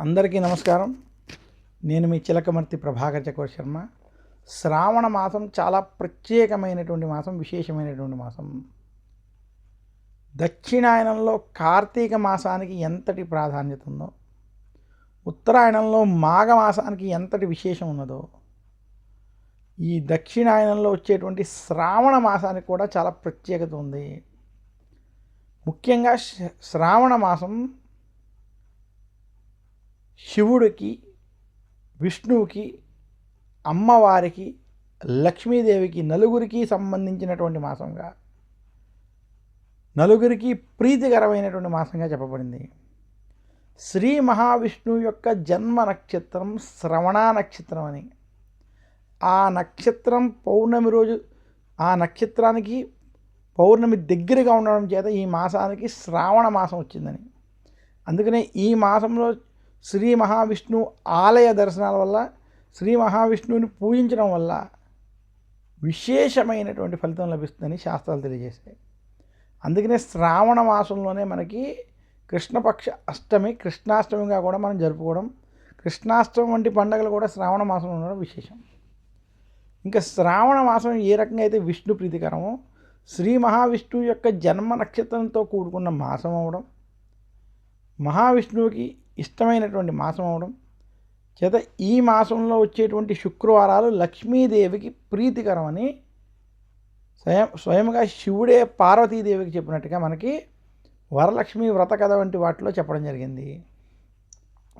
అందరికీ నమస్కారం. నేను మీ చిలకమర్తి ప్రభాకర్ చకోర్ శర్మ. శ్రావణ మాసం చాలా ప్రత్యేకమైనటువంటి మాసం విశేషమైనటువంటి మాసం. దక్షిణాయనంలో కార్తీక మాసానికి ఎంతటి ప్రాధాన్యత ఉందో ఉత్తరాయణంలో మాఘ మాసానికి ఎంతటి విశేషం ఉన్నదో ఈ దక్షిణాయనంలో వచ్చేటువంటి శ్రావణ మాసానికి కూడా చాలా ప్రత్యేకత ఉంది. ముఖ్యంగా శ- శ్రావణ మాసం శివుడికి విష్ణువుకి అమ్మవారికి లక్ష్మీదేవికి నలుగురికి సంబంధించినటువంటి మాసంగా నలుగురికి ప్రీతికరమైనటువంటి మాసంగా చెప్పబడింది. శ్రీ మహావిష్ణువు యొక్క జన్మ నక్షత్రం శ్రవణ నక్షత్రం అని. ఆ నక్షత్రం పౌర్ణమి రోజు ఆ నక్షత్రానికి పౌర్ణమి దగ్గరగా ఉండడం చేత ఈ మాసానికి శ్రావణ మాసం వచ్చిందని. అందుకనే ఈ మాసంలో శ్రీ మహావిష్ణువు ఆలయ దర్శనాల వల్ల శ్రీ మహావిష్ణువుని పూజించడం వల్ల విశేషమైనటువంటి ఫలితం లభిస్తుందని శాస్త్రాలు తెలియజేశాయి. అందుకనే శ్రావణ మాసంలోనే మనకి కృష్ణపక్ష అష్టమి కృష్ణాష్టమిగా కూడా మనం జరుపుకోవడం కృష్ణాష్టమి వంటి పండుగలు కూడా శ్రావణ మాసంలో ఉండడం విశేషం. ఇంకా శ్రావణ మాసం ఏ రకంగా అయితే విష్ణు ప్రీతికరమో శ్రీ మహావిష్ణువు యొక్క జన్మ నక్షత్రంతో కూడుకున్న మాసం అవడం మహావిష్ణువుకి ఇష్టమైనటువంటి మాసం అవడం చేత ఈ మాసంలో వచ్చేటువంటి శుక్రవారాలు లక్ష్మీదేవికి ప్రీతికరమని స్వయం స్వయంగా శివుడే పార్వతీదేవికి చెప్పినట్టుగా మనకి వరలక్ష్మి వ్రత కథ వంటి వాటిలో చెప్పడం జరిగింది.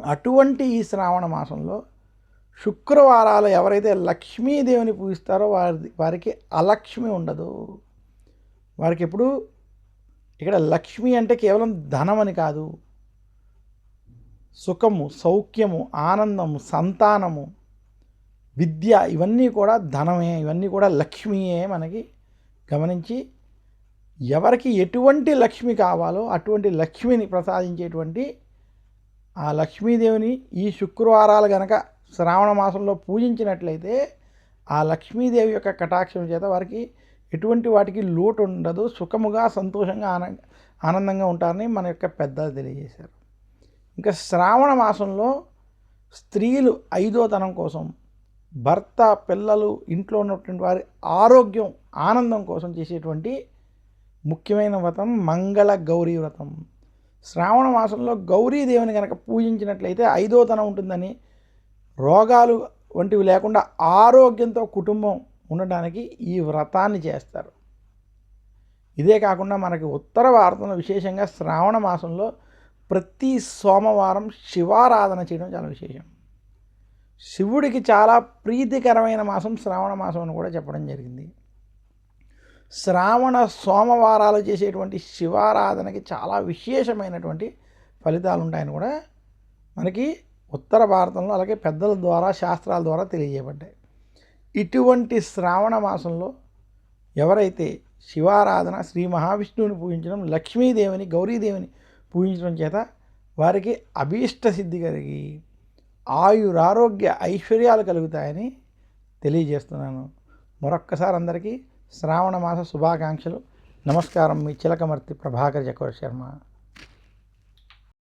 అటువంటి ఈ శ్రావణ మాసంలో శుక్రవారాలు ఎవరైతే లక్ష్మీదేవిని పూజిస్తారో వారి వారికి అలక్ష్మి ఉండదు. వారికి ఎప్పుడు ఇక్కడ లక్ష్మి అంటే కేవలం ధనం అని కాదు. సుఖము సౌఖ్యము ఆనందము సంతానము విద్య ఇవన్నీ కూడా ధనమే ఇవన్నీ కూడా లక్ష్మీయే మనకి గమనించి ఎవరికి ఎటువంటి లక్ష్మి కావాలో అటువంటి లక్ష్మిని ప్రసాదించేటువంటి ఆ లక్ష్మీదేవిని ఈ శుక్రవారాలు గనక శ్రావణ మాసంలో పూజించినట్లయితే ఆ లక్ష్మీదేవి యొక్క కటాక్షం చేత వారికి ఎటువంటి వాటికి లోటు ఉండదు. సుఖముగా సంతోషంగా ఆన ఆనందంగా ఉంటారని మన యొక్క పెద్దలు తెలియజేశారు. ఇంకా శ్రావణ మాసంలో స్త్రీలు ఐదో తనం కోసం భర్త పిల్లలు ఇంట్లో ఉన్నటువంటి వారి ఆరోగ్యం ఆనందం కోసం చేసేటువంటి ముఖ్యమైన వ్రతం మంగళ గౌరీ వ్రతం. శ్రావణ మాసంలో గౌరీదేవిని కనుక పూజించినట్లయితే ఐదో తనం ఉంటుందని రోగాలు వంటివి లేకుండా ఆరోగ్యంతో కుటుంబం ఉండడానికి ఈ వ్రతాన్ని చేస్తారు. ఇదే కాకుండా మనకి ఉత్తర భారతంలో విశేషంగా శ్రావణ మాసంలో ప్రతి సోమవారం శివారాధన చేయడం చాలా విశేషం. శివుడికి చాలా ప్రీతికరమైన మాసం శ్రావణ మాసం అని కూడా చెప్పడం జరిగింది. శ్రావణ సోమవారాలు చేసేటువంటి శివారాధనకి చాలా విశేషమైనటువంటి ఫలితాలు ఉంటాయని కూడా మనకి ఉత్తర భారతంలో అలాగే పెద్దల ద్వారా శాస్త్రాల ద్వారా తెలియజేయబడ్డాయి. ఇటువంటి శ్రావణ మాసంలో ఎవరైతే శివారాధన శ్రీ మహావిష్ణువుని పూజించడం లక్ష్మీదేవిని గౌరీదేవిని పూజించడం చేత వారికి అభీష్ట సిద్ధి కలిగి ఆయురారోగ్య ఐశ్వర్యాలు కలుగుతాయని తెలియజేస్తున్నాను. మరొక్కసారి అందరికీ శ్రావణ మాస శుభాకాంక్షలు. నమస్కారం. మీ చిలకమర్తి ప్రభాకర్ చక్రవర్తి శర్మ.